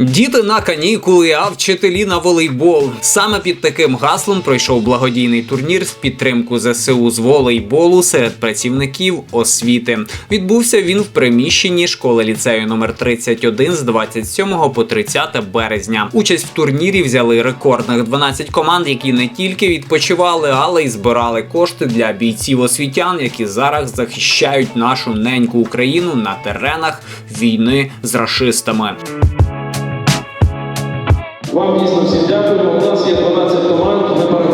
Діти на канікули, а вчителі на волейбол. Саме під таким гаслом пройшов благодійний турнір в підтримку ЗСУ з волейболу серед працівників освіти. Відбувся він в приміщенні школи ліцею номер 31 з 27 по 30 березня. Участь в турнірі взяли рекордних 12 команд, які не тільки відпочивали, але й збирали кошти для бійців освітян, які зараз захищають нашу неньку Україну на теренах війни з рашистами. Вам дійсно всім дякуємо. У нас є 12 команд.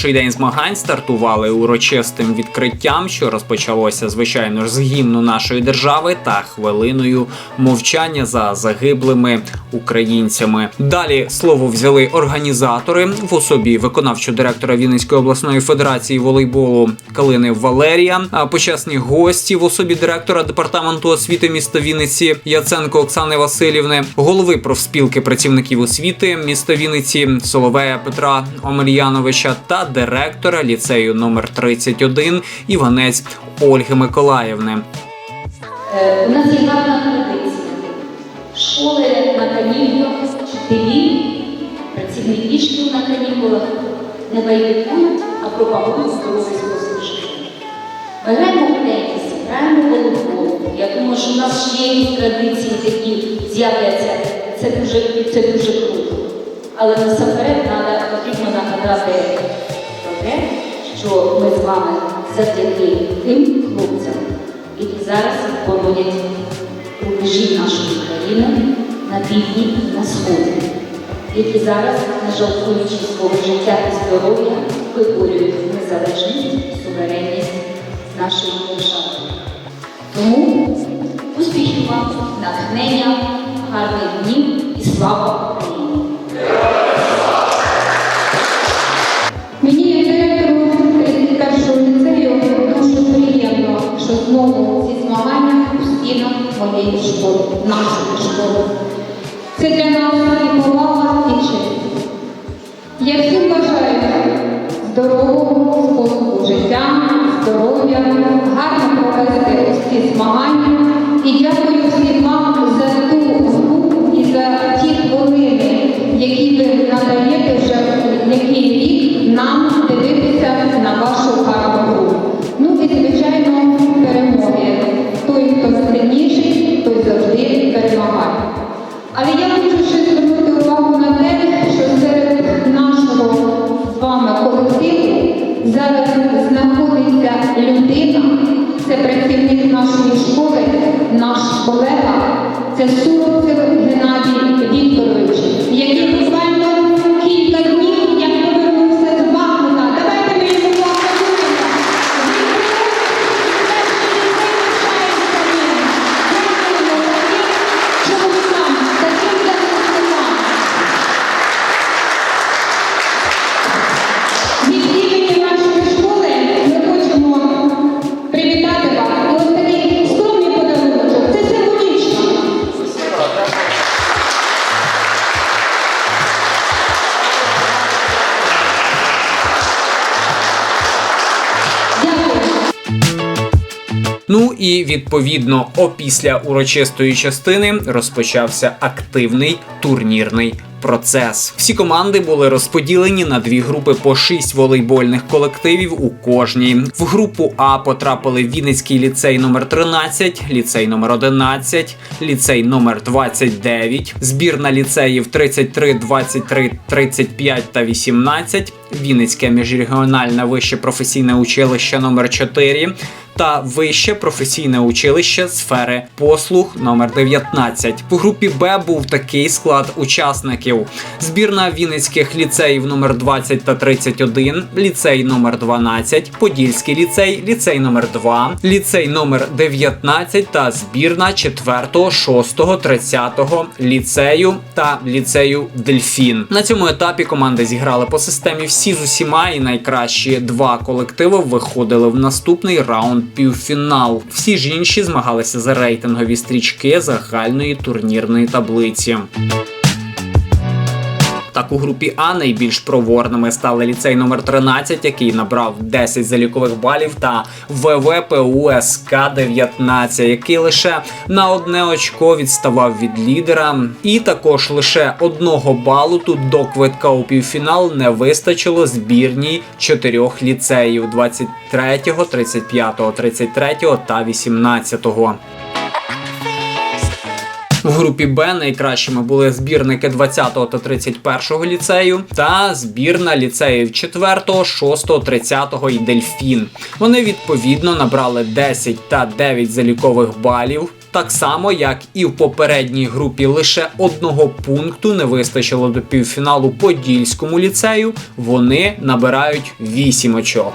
Перший день змагань стартували урочистим відкриттям, що розпочалося звичайно ж з гімну нашої держави та хвилиною мовчання за загиблими українцями. Далі слово взяли організатори в особі виконавчого директора Вінницької обласної федерації волейболу Калини Валерія, а почесні гості в особі директора департаменту освіти міста Вінниці Яценко Оксани Васильівни, голови профспілки працівників освіти міста Вінниці Соловея Петра Омельяновича та директора ліцею номер 31 Іванець Ольги Миколаївни. Е, У нас є гарна. Школи на канікулах, вчителі, працівники шкіл на канікулах не байдикують, а пропагують здоровий спосіб життя. В теніс, граємо в волейбол. Я думаю, що у нас ще є традиції такі з'являться. Це дуже, це дуже круто. Але насамперед потрібно нагадати про те, що ми з вами завдяки тим хлопцям, які зараз боронять рубежі країни на півдні і на сході, які зараз, не жалкуючи свого життя і здоров'я, виборюють незалежність і суверенність нашої держави. Тому успіхів вам, натхнення, гарних днів і слава Україні! Мені директору 31-го ліцею дуже приємно, що знову ці змагання постійно моєї школи, нашої школи. Це для нас і повага, і честь. Я всім бажаю здорового способу життя, здоров'я, гарно провести ці змагання. І дякую всім вам за ту гру і за ті хвилини, які ви надаєте вже який рік нам дивитися на вашу гарну Ну і відповідно опісля урочистої частини розпочався активний турнірний процес. Всі команди були розподілені на дві групи по шість волейбольних колективів у кожній. В групу А потрапили Вінницький ліцей номер 13, ліцей номер 11, ліцей номер 29, збірна ліцеїв 33, 23, 35 та 18, Вінницьке міжрегіональне вище професійне училище номер 4 та вище професійне училище сфери послуг номер 19. В групі Б був такий склад учасників: збірна Вінницьких ліцеїв номер 20 та 31, ліцей номер 12, Подільський ліцей, ліцей номер 2, ліцей номер 19 та збірна 4, 6, 30 ліцею та ліцею Дельфін. На цьому етапі команди зіграли по системі всі з усіма, і найкращі два колективи виходили в наступний раунд півфінал. Всі ж інші змагалися за рейтингові стрічки загальної турнірної таблиці. Так, у групі А найбільш проворними стали ліцей номер 13, який набрав 10 залікових балів, та ВВПУ СК 19, який лише на одне очко відставав від лідера. І також лише одного балу тут до квитка у півфінал не вистачило збірній чотирьох ліцеїв: 23, 35, 33 та 18. В групі Б найкращими були збірники 20 та 31 го ліцею та збірна ліцеїв 4, го 6, го 30 го і Дельфін. Вони відповідно набрали 10 та 9 залікових балів. Так само, як і в попередній групі лише одного пункту не вистачило до півфіналу Подільському ліцею. Вони набирають 8 очок.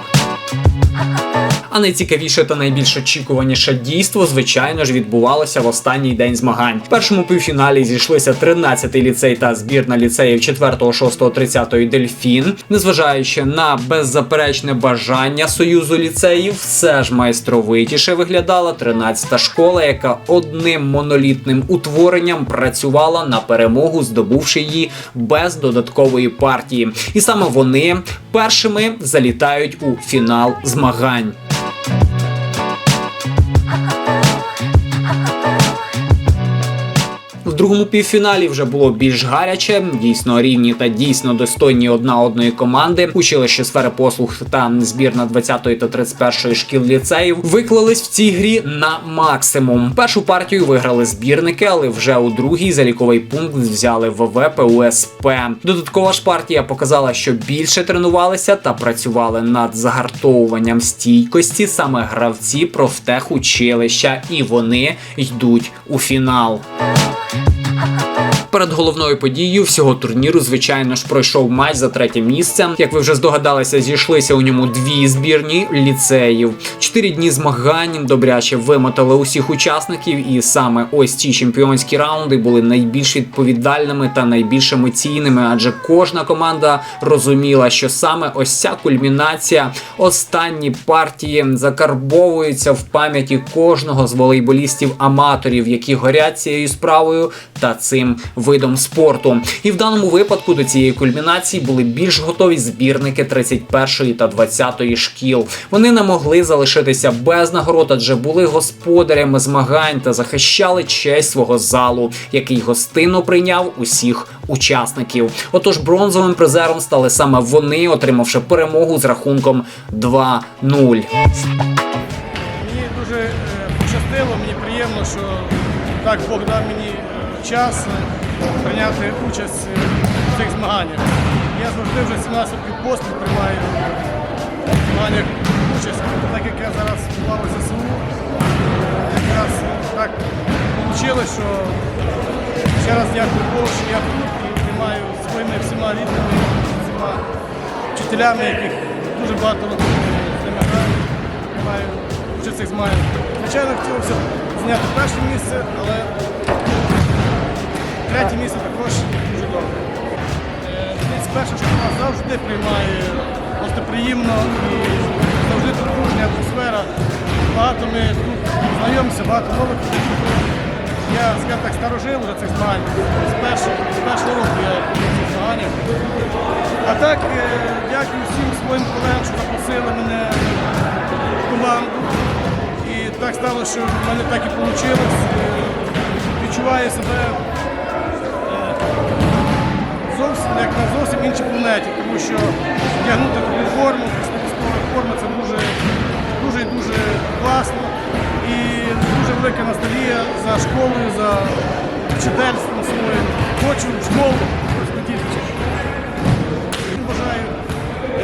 А найцікавіше та найбільш очікуваніше дійство, звичайно ж, відбувалося в останній день змагань. В першому півфіналі зійшлися 13-й ліцей та збірна ліцеїв 4, 6, 30 Дельфін. Незважаючи на беззаперечне бажання союзу ліцеїв, все ж майстровитіше виглядала 13-та школа, яка одним монолітним утворенням працювала на перемогу, здобувши її без додаткової партії. І саме вони першими залітають у фінал змагань. Другому півфіналі вже було більш гаряче, дійсно рівні та дійсно достойні одна одної команди. Училище сфери послуг та збірна 20 та 31 шкіл ліцеїв виклались в цій грі на максимум. Першу партію виграли збірники, але вже у другій заліковий пункт взяли ВВ ПУСП. Додаткова ж партія показала, що більше тренувалися та працювали над загартовуванням стійкості саме гравці профтехучилища, і вони йдуть у фінал. ha, ha, ha. Перед головною подією всього турніру, звичайно ж, пройшов матч за третє місце. Як ви вже здогадалися, зійшлися у ньому дві збірні ліцеїв. Чотири дні змагань добряче вимотали усіх учасників, і саме ось ці чемпіонські раунди були найбільш відповідальними та найбільш емоційними, адже кожна команда розуміла, що саме ось ця кульмінація, останні партії закарбовуються в пам'яті кожного з волейболістів-аматорів, які горять цією справою та цим видом спорту. І в даному випадку до цієї кульмінації були більш готові збірники 31 та 20 шкіл. Вони не могли залишитися без нагород, адже були господарями змагань та захищали честь свого залу, який гостинно прийняв усіх учасників. Отож, бронзовим призером стали саме вони, отримавши перемогу з рахунком 2-0. Мені дуже е, пощастило, мені приємно, що так Бог дав мені е, час прийняти участь в цих змаганнях. Я завжди вже 17 років поспіль приймаю в змаганнях участь, так як я зараз в ЗСУ. Якраз так вийшло, що ще раз дякую Богу, що я тут і приймаю своїми всіма рідними, всіма вчителями, яких дуже багато років приймаю участь в цих змаганнях. Звичайно, хотілося зняти перше місце, але третє місце також дуже добре. Е, Перша школа завжди приймає гостеприємно і завжди тут дружня атмосфера. Багато ми тут знайомимося, багато нових. Я, скажімо так, старожил вже цих змагань. З першого, року я змаганнях. А так, е, дякую всім своїм колегам, що запросили мене в команду. І так стало, що в мене так і вийшло. Відчуваю себе е, зовсім як на зовсім іншій планеті, тому що вдягнути таку форму, форма це дуже, дуже і дуже класно. І дуже велика ностальгія за школою, за вчительством своїм. Хочу в школу розподілити. Бажаю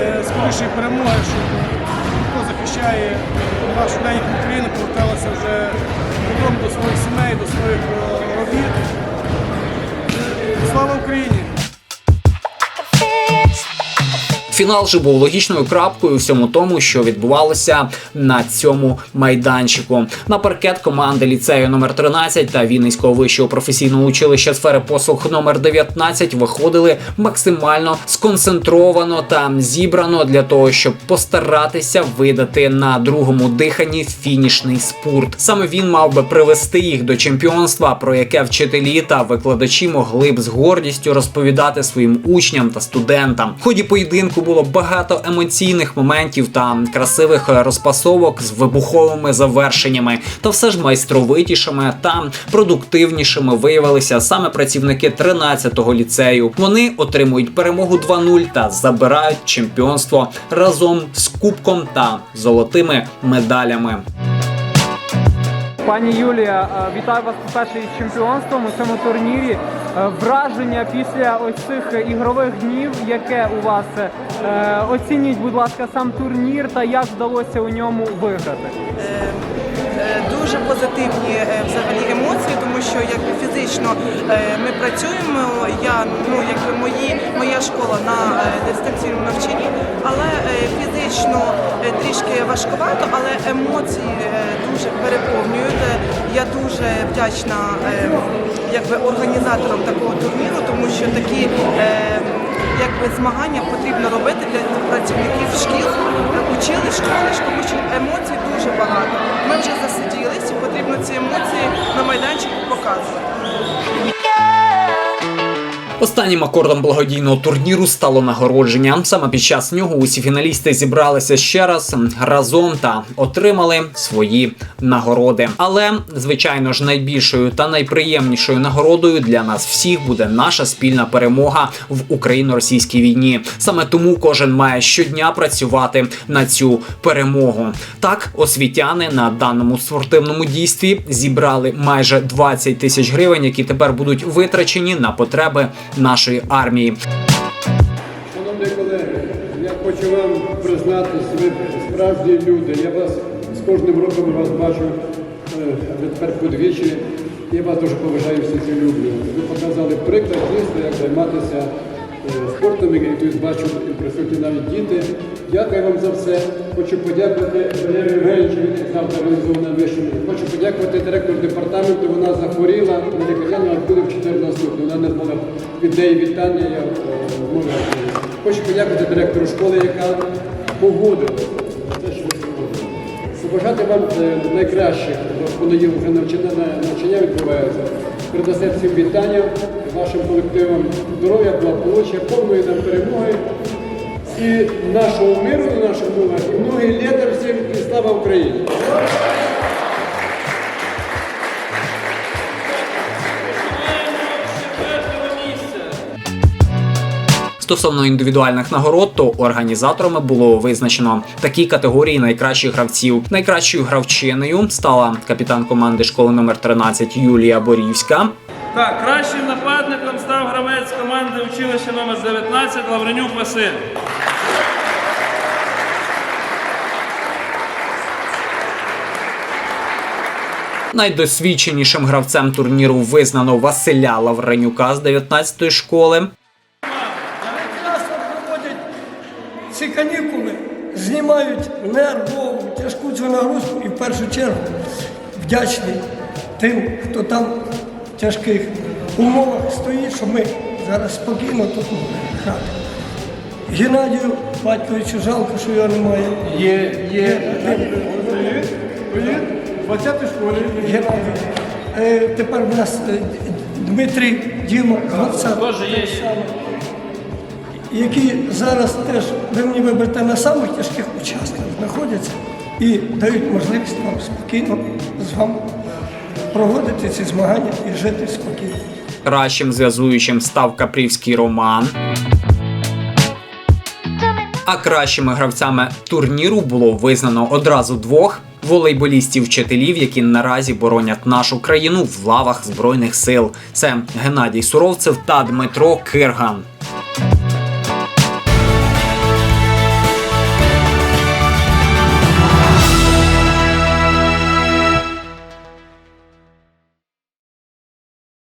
е, скорішої перемоги, щоб хто захищає нашу неньку Україну, поверталися вже додому до своїх сімей, до своїх е, робіт. Слава Україні! Фінал же був логічною крапкою всьому тому, що відбувалося на цьому майданчику. На паркет команди ліцею номер 13 та Вінницького вищого професійного училища сфери послуг номер 19 виходили максимально сконцентровано та зібрано для того, щоб постаратися видати на другому диханні фінішний спурт. Саме він мав би привести їх до чемпіонства, про яке вчителі та викладачі могли б з гордістю розповідати своїм учням та студентам. В ході поєдинку було багато емоційних моментів та красивих розпасовок з вибуховими завершеннями. Та все ж майстровитішими та продуктивнішими виявилися саме працівники 13-го ліцею. Вони отримують перемогу 2-0 та забирають чемпіонство разом з кубком та золотими медалями. Пані Юлія, е, вітаю вас по-перше із чемпіонством у цьому турнірі. Е, Враження після ось цих ігрових днів, яке у вас Е, оцініть, будь ласка, сам турнір та як вдалося у ньому виграти. Дуже позитивні е, взагалі емоції, тому що якби фізично е, ми працюємо. Я ну якби мої моя школа на е, дистанційному навчанні, але фізично трішки важкувато, але емоції дуже переповнюють. Я дуже вдячна якби організаторам такого турніру, тому що такі. Якби змагання потрібно робити для працівників шкіл, училищ, школи, тому що емоцій дуже багато. Ми вже засиділись і потрібно ці емоції на майданчику показувати. Останнім акордом благодійного турніру стало нагородження. Саме під час нього усі фіналісти зібралися ще раз разом та отримали свої нагороди. Але звичайно ж найбільшою та найприємнішою нагородою для нас всіх буде наша спільна перемога в україно-російській війні. Саме тому кожен має щодня працювати на цю перемогу. Так, освітяни на даному спортивному дійстві зібрали майже 20 тисяч гривень, які тепер будуть витрачені на потреби нашої армії. Шановні колеги, я хочу вам признатись, ви справжні люди. Я вас з кожним роком вас бачу е, тепер подвічі. Я вас дуже поважаю всі ці люблю. Ви показали приклад дійсно, як займатися е, спортом, і тут бачу присутні навіть діти. Дякую вам за все. Хочу подякувати Валерію Євгеновичу, він завтра організовано вищому. Хочу подякувати директору департаменту. Вона захворіла на лікарняну, але буде в 14 Вона не змогла від вітання. Я е, можу. Хочу подякувати директору школи, яка погодила те, що. Побажати вам е, найкращих, понеділок вже навчання, навчання відбувається. Передасте всім вітання вашим колективам, здоров'я, благополуччя, повної нам перемоги і нашого миру на наших мовах, і многі літа всім, і слава Україні! Стосовно індивідуальних нагород, то організаторами було визначено такі категорії найкращих гравців. Найкращою гравчиною стала капітан команди школи номер 13 Юлія Борівська. Так, кращим нападником став гравець команди училища номер 19 Лавренюк Василь. Найдосвідченішим гравцем турніру визнано Василя Лавренюка з 19-ї школи. Ці канікули, знімають нервову, тяжку цю нагрузку і в першу чергу вдячний тим, хто там в тяжких умовах стоїть, що ми зараз спокійно тут грати. Геннадію Батьковичу жалко, що його немає. Є, є. 20 школі. Геннадій. Е, тепер в нас е, Дмитрій Діма Гавця. Які зараз теж ви мені виберете на самих тяжких участках знаходяться і дають можливість вам спокійно з вами проводити ці змагання і жити спокійно. Кращим зв'язуючим став Капрівський Роман. А кращими гравцями турніру було визнано одразу двох волейболістів-вчителів, які наразі боронять нашу країну в лавах збройних сил. Це Геннадій Суровцев та Дмитро Кирган.